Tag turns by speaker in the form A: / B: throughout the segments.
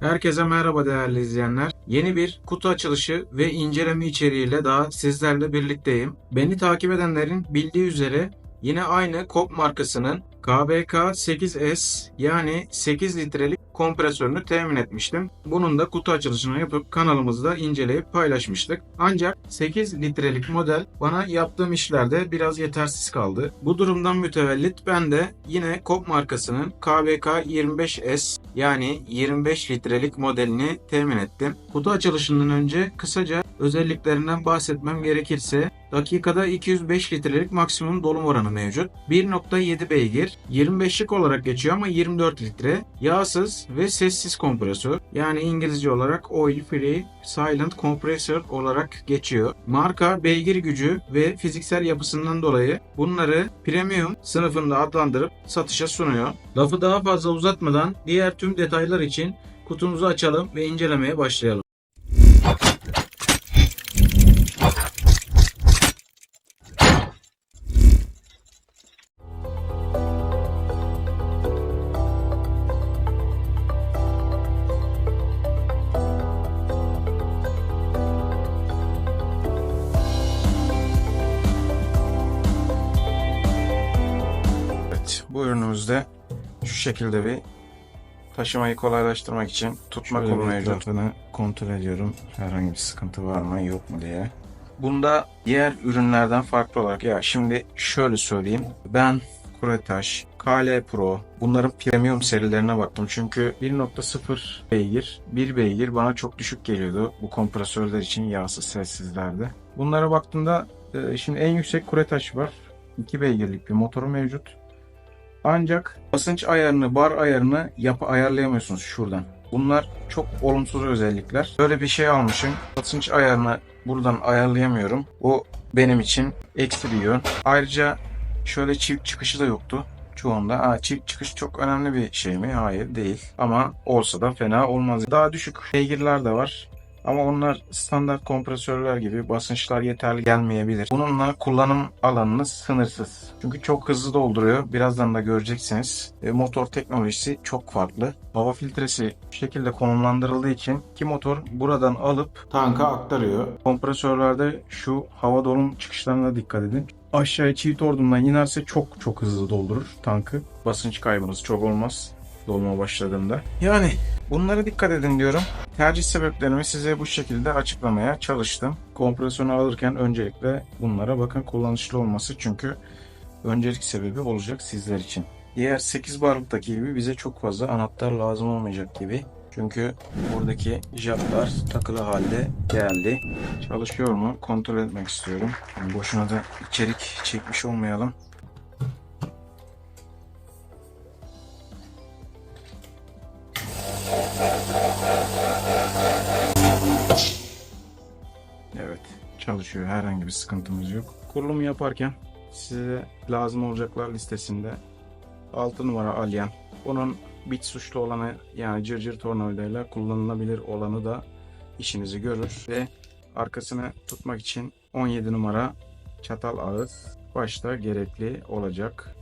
A: Herkese merhaba değerli izleyenler. Yeni bir kutu açılışı ve inceleme içeriğiyle daha sizlerle birlikteyim. Beni takip edenlerin bildiği üzere yine aynı KOP markasının KBK 8S yani 8 litrelik kompresörünü temin etmiştim. Bunun da kutu açılışını yapıp kanalımızda inceleyip paylaşmıştık. Ancak 8 litrelik model bana yaptığım işlerde biraz yetersiz kaldı. Bu durumdan mütevellit ben de yine KOP markasının KBK 25S yani 25 litrelik modelini temin ettim. Kutu açılışından önce kısaca özelliklerinden bahsetmem gerekirse dakikada 205 litrelik maksimum dolum oranı mevcut. 1.7 beygir, 25'lik olarak geçiyor ama 24 litre. Yağsız ve sessiz kompresör. Yani İngilizce olarak oil free silent compressor olarak geçiyor. Marka beygir gücü ve fiziksel yapısından dolayı bunları premium sınıfında adlandırıp satışa sunuyor. Lafı daha fazla uzatmadan diğer tüm detaylar için kutumuzu açalım ve incelemeye başlayalım. Şekilde bir taşımayı kolaylaştırmak için tutma kolu mevcut.
B: kontrol ediyorum. Herhangi bir sıkıntı var mı yok mu diye.
A: Bunda diğer ürünlerden farklı olarak ya şimdi şöyle söyleyeyim. Ben Kuretaş, KL Pro bunların premium serilerine baktım. Çünkü 1.0 beygir, 1 beygir bana çok düşük geliyordu bu kompresörler için yağsız sessizlerde. Bunlara baktığımda e, şimdi en yüksek Kuretaş var. 2 beygirlik bir motoru mevcut. Ancak basınç ayarını, bar ayarını yapı ayarlayamıyorsunuz şuradan. Bunlar çok olumsuz özellikler. Böyle bir şey almışım. Basınç ayarını buradan ayarlayamıyorum. Bu benim için eksi bir yön. Ayrıca şöyle çift çıkışı da yoktu çoğunda. Aa, çift çıkış çok önemli bir şey mi? Hayır değil. Ama olsa da fena olmaz. Daha düşük beygirler de var. Ama onlar standart kompresörler gibi basınçlar yeterli gelmeyebilir. Bununla kullanım alanınız sınırsız. Çünkü çok hızlı dolduruyor. Birazdan da göreceksiniz. E, motor teknolojisi çok farklı. Hava filtresi bu şekilde konumlandırıldığı için ki motor buradan alıp tanka aktarıyor. Kompresörlerde şu hava dolum çıkışlarına dikkat edin. Aşağıya çift ordumdan inerse çok çok hızlı doldurur tankı. Basınç kaybınız çok olmaz dolma başladığında. Yani bunlara dikkat edin diyorum. Tercih sebeplerimi size bu şekilde açıklamaya çalıştım. Kompresörünü alırken öncelikle bunlara bakın kullanışlı olması çünkü öncelik sebebi olacak sizler için. Diğer 8 barlıktaki gibi bize çok fazla anahtar lazım olmayacak gibi. Çünkü buradaki jacklar takılı halde geldi. Çalışıyor mu kontrol etmek istiyorum. Yani boşuna da içerik çekmiş olmayalım. Çalışıyor herhangi bir sıkıntımız yok. Kurulumu yaparken size lazım olacaklar listesinde 6 numara alyan. Bunun bit suçlu olanı yani cırcır tornavidayla kullanılabilir olanı da işinizi görür ve arkasını tutmak için 17 numara çatal ağız başta gerekli olacak.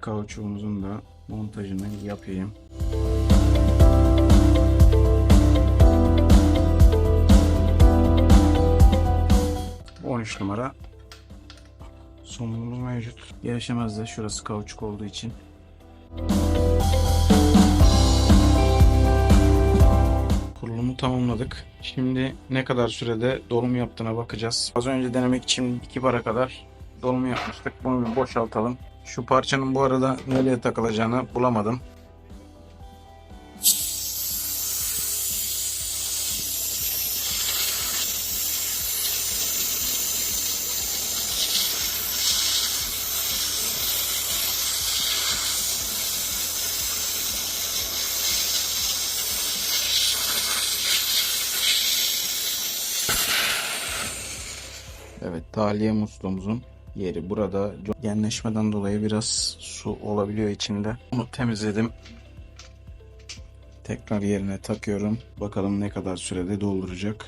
A: Kauçuğumuzun da montajını yapayım. Bu 13 numara somunumuz mevcut. Gevşemez de şurası kauçuk olduğu için. Kurulumu tamamladık. Şimdi ne kadar sürede dolum yaptığına bakacağız. Az önce denemek için 2 bara kadar dolum yapmıştık. Bunu bir boşaltalım. Şu parçanın bu arada nereye takılacağını bulamadım. Evet, tahliye musluğumuzun yeri burada. Genleşmeden dolayı biraz su olabiliyor içinde. Bunu temizledim. Tekrar yerine takıyorum. Bakalım ne kadar sürede dolduracak.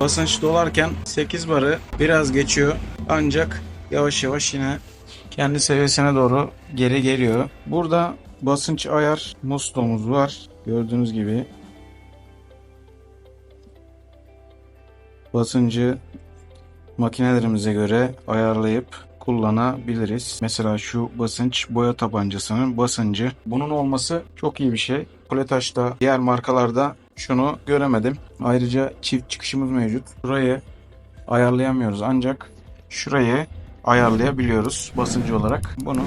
A: Basınç dolarken 8 barı biraz geçiyor. Ancak yavaş yavaş yine kendi seviyesine doğru geri geliyor. Burada basınç ayar musluğumuz var. Gördüğünüz gibi basıncı makinelerimize göre ayarlayıp kullanabiliriz. Mesela şu basınç boya tabancasının basıncı. Bunun olması çok iyi bir şey. Kuletaş'ta diğer markalarda şunu göremedim. Ayrıca çift çıkışımız mevcut. Burayı ayarlayamıyoruz ancak şurayı ayarlayabiliyoruz basıncı olarak. Bunu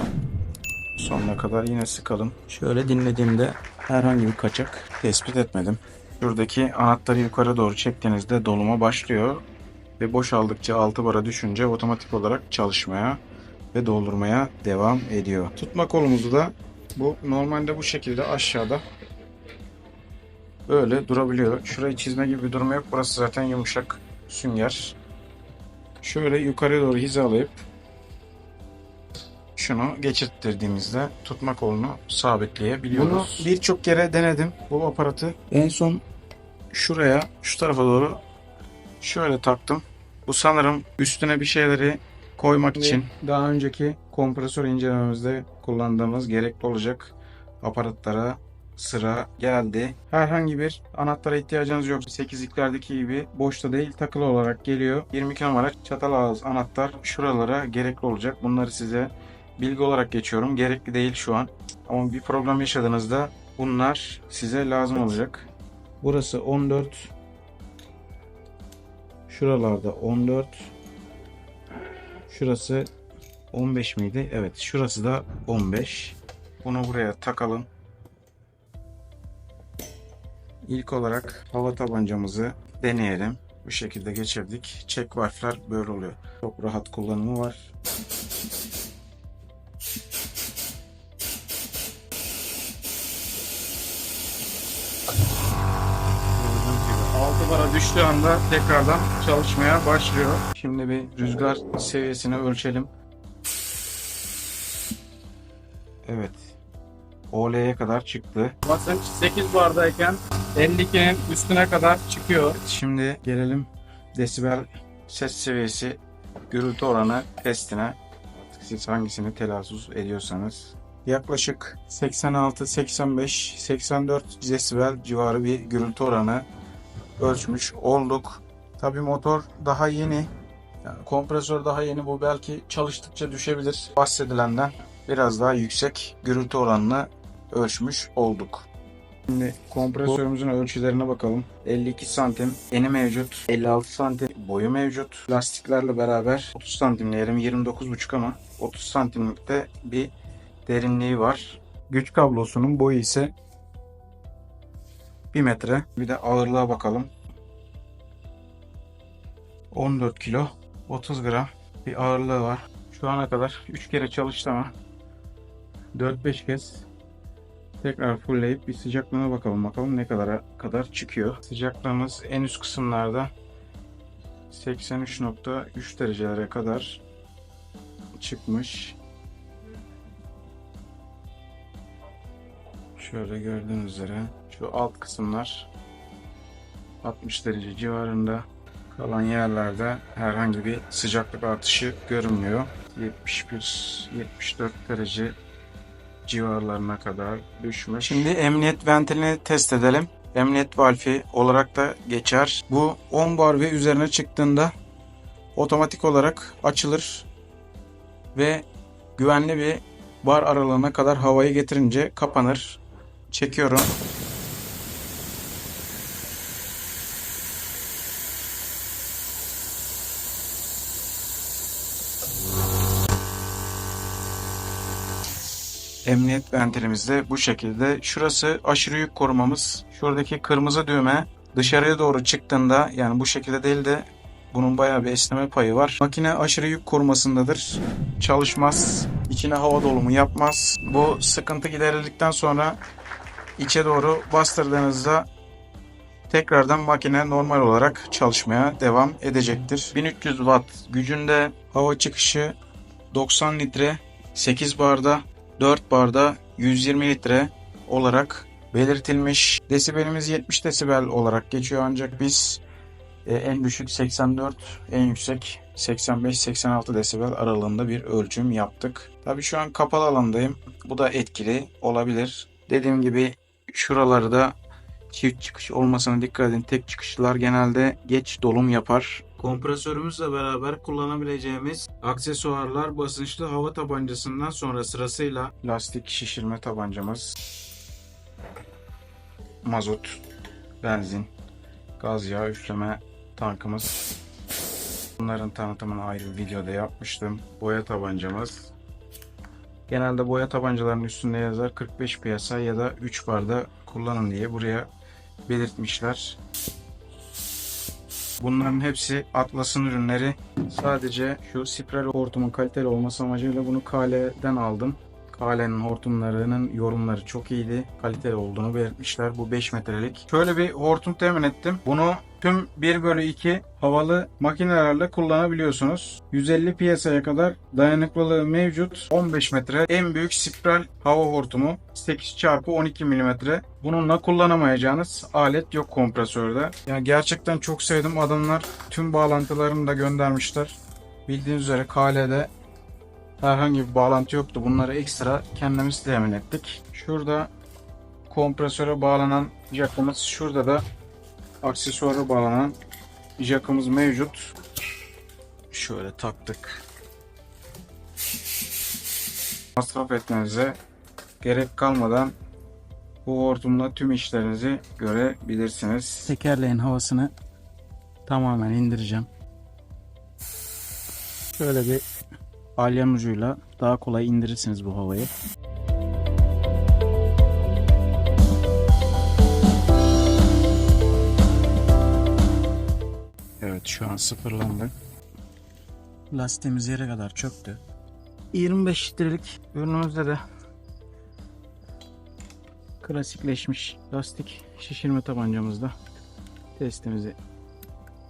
A: sonuna kadar yine sıkalım. Şöyle dinlediğimde herhangi bir kaçak tespit etmedim. Şuradaki anahtarı yukarı doğru çektiğinizde doluma başlıyor ve boşaldıkça 6 bara düşünce otomatik olarak çalışmaya ve doldurmaya devam ediyor. Tutma kolumuzu da bu normalde bu şekilde aşağıda böyle durabiliyor. Şurayı çizme gibi bir durum yok. Burası zaten yumuşak sünger. Şöyle yukarı doğru hizalayıp şunu geçirttirdiğimizde tutma kolunu sabitleyebiliyoruz. Bunu birçok kere denedim bu aparatı. En son şuraya şu tarafa doğru şöyle taktım. Bu sanırım üstüne bir şeyleri koymak için daha önceki kompresör incelememizde kullandığımız gerekli olacak aparatlara sıra geldi. Herhangi bir anahtara ihtiyacınız yok. 8'liklerdeki gibi boşta değil takılı olarak geliyor. 22 numara çatal ağız anahtar şuralara gerekli olacak. Bunları size bilgi olarak geçiyorum. Gerekli değil şu an. Ama bir problem yaşadığınızda bunlar size lazım olacak. Burası 14 Şuralarda 14. Şurası 15 miydi? Evet. Şurası da 15. Bunu buraya takalım. İlk olarak hava tabancamızı deneyelim. Bu şekilde geçirdik. Çek valfler böyle oluyor. Çok rahat kullanımı var. Gördüğünüz gibi 6 bara düştüğü anda tekrardan çalışmaya başlıyor. Şimdi bir rüzgar seviyesini ölçelim. Evet. OL'ye kadar çıktı. Basınç 8 bardayken 52'nin üstüne kadar çıkıyor. Şimdi gelelim desibel ses seviyesi gürültü oranı testine. Artık siz hangisini telaffuz ediyorsanız. Yaklaşık 86, 85, 84 desibel civarı bir gürültü oranı ölçmüş olduk. Tabi motor daha yeni. Yani kompresör daha yeni. Bu belki çalıştıkça düşebilir. Bahsedilenden biraz daha yüksek gürültü oranını ölçmüş olduk. Şimdi kompresörümüzün ölçülerine bakalım. 52 santim eni mevcut. 56 santim boyu mevcut. Lastiklerle beraber 30 santim yerim 29,5 ama 30 santimlikte bir derinliği var. Güç kablosunun boyu ise 1 metre. Bir de ağırlığa bakalım. 14 kilo 30 gram bir ağırlığı var. Şu ana kadar 3 kere çalıştı ama 4-5 kez tekrar fullleyip bir sıcaklığına bakalım. Bakalım ne kadara kadar çıkıyor. Sıcaklığımız en üst kısımlarda 83.3 derecelere kadar çıkmış. Şöyle gördüğünüz üzere şu alt kısımlar 60 derece civarında kalan yerlerde herhangi bir sıcaklık artışı görünmüyor. 71-74 derece civarlarına kadar düşmüş. Şimdi emniyet ventilini test edelim. Emniyet valfi olarak da geçer. Bu 10 bar ve üzerine çıktığında otomatik olarak açılır ve güvenli bir bar aralığına kadar havayı getirince kapanır. Çekiyorum. Emniyet ventilimiz de bu şekilde. Şurası aşırı yük korumamız. Şuradaki kırmızı düğme dışarıya doğru çıktığında yani bu şekilde değil de bunun bayağı bir esneme payı var. Makine aşırı yük korumasındadır. Çalışmaz. İçine hava dolumu yapmaz. Bu sıkıntı giderildikten sonra içe doğru bastırdığınızda tekrardan makine normal olarak çalışmaya devam edecektir. 1300 watt gücünde hava çıkışı 90 litre 8 barda 4 barda 120 litre olarak belirtilmiş. Desibelimiz 70 desibel olarak geçiyor ancak biz E, en düşük 84, en yüksek 85-86 desibel aralığında bir ölçüm yaptık. Tabii şu an kapalı alandayım. Bu da etkili olabilir. Dediğim gibi şuraları da çift çıkış olmasına dikkat edin. Tek çıkışlar genelde geç dolum yapar. Kompresörümüzle beraber kullanabileceğimiz aksesuarlar basınçlı hava tabancasından sonra sırasıyla lastik şişirme tabancamız, mazot, benzin, gaz yağı üfleme tankımız. Bunların tanıtımını ayrı bir videoda yapmıştım. Boya tabancamız. Genelde boya tabancalarının üstünde yazar 45 piyasa ya da 3 barda kullanın diye buraya belirtmişler. Bunların hepsi Atlas'ın ürünleri. Sadece şu spiral hortumun kaliteli olması amacıyla bunu Kale'den aldım. Kale'nin hortumlarının yorumları çok iyiydi. Kaliteli olduğunu belirtmişler. Bu 5 metrelik. Şöyle bir hortum temin ettim. Bunu tüm 1 bölü 2 havalı makinelerle kullanabiliyorsunuz. 150 piyasaya kadar dayanıklılığı mevcut. 15 metre en büyük spiral hava hortumu 8 çarpı 12 milimetre. Bununla kullanamayacağınız alet yok kompresörde. Yani gerçekten çok sevdim. Adamlar tüm bağlantılarını da göndermişler. Bildiğiniz üzere KL'de herhangi bir bağlantı yoktu. Bunları ekstra kendimiz temin ettik. Şurada kompresöre bağlanan jackımız, şurada da aksesuara bağlanan jackımız mevcut. Şöyle taktık. Masraf etmenize gerek kalmadan bu hortumla tüm işlerinizi görebilirsiniz. Tekerleğin havasını tamamen indireceğim. Şöyle bir alyan ucuyla daha kolay indirirsiniz bu havayı. Evet şu an sıfırlandı. Lastiğimiz yere kadar çöktü. 25 litrelik ürünümüzde de klasikleşmiş lastik şişirme tabancamızda testimizi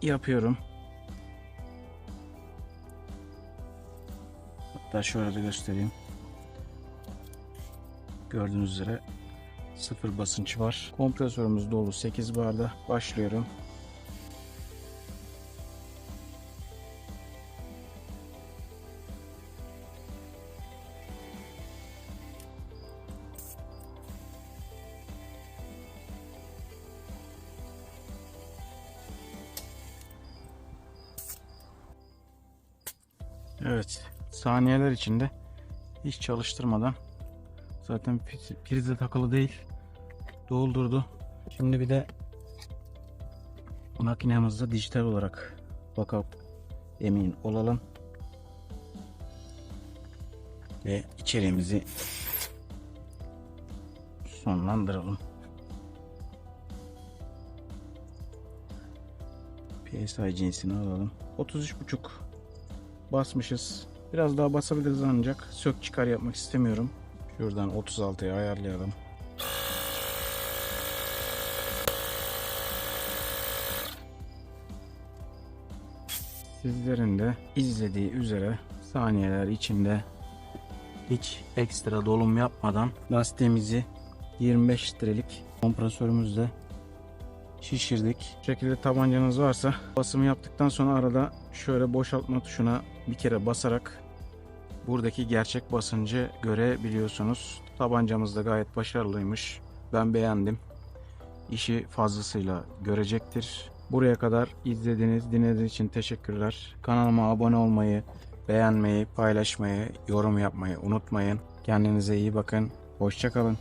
A: yapıyorum. Hatta şöyle de göstereyim. Gördüğünüz üzere sıfır basınç var. Kompresörümüz dolu 8 barda. Başlıyorum. Evet. Saniyeler içinde hiç çalıştırmadan zaten pri- prize takılı değil doldurdu. Şimdi bir de makinemizde dijital olarak bakıp emin olalım. Ve içeriğimizi sonlandıralım. PSI cinsini alalım. 33.5 basmışız. Biraz daha basabiliriz ancak sök çıkar yapmak istemiyorum. Şuradan 36'ya ayarlayalım. Sizlerin de izlediği üzere saniyeler içinde hiç ekstra dolum yapmadan lastiğimizi 25 litrelik kompresörümüzle şişirdik. Bu şekilde tabancanız varsa basımı yaptıktan sonra arada şöyle boşaltma tuşuna bir kere basarak buradaki gerçek basıncı görebiliyorsunuz. Tabancamız da gayet başarılıymış. Ben beğendim. İşi fazlasıyla görecektir. Buraya kadar izlediğiniz, dinlediğiniz için teşekkürler. Kanalıma abone olmayı, beğenmeyi, paylaşmayı, yorum yapmayı unutmayın. Kendinize iyi bakın. Hoşçakalın.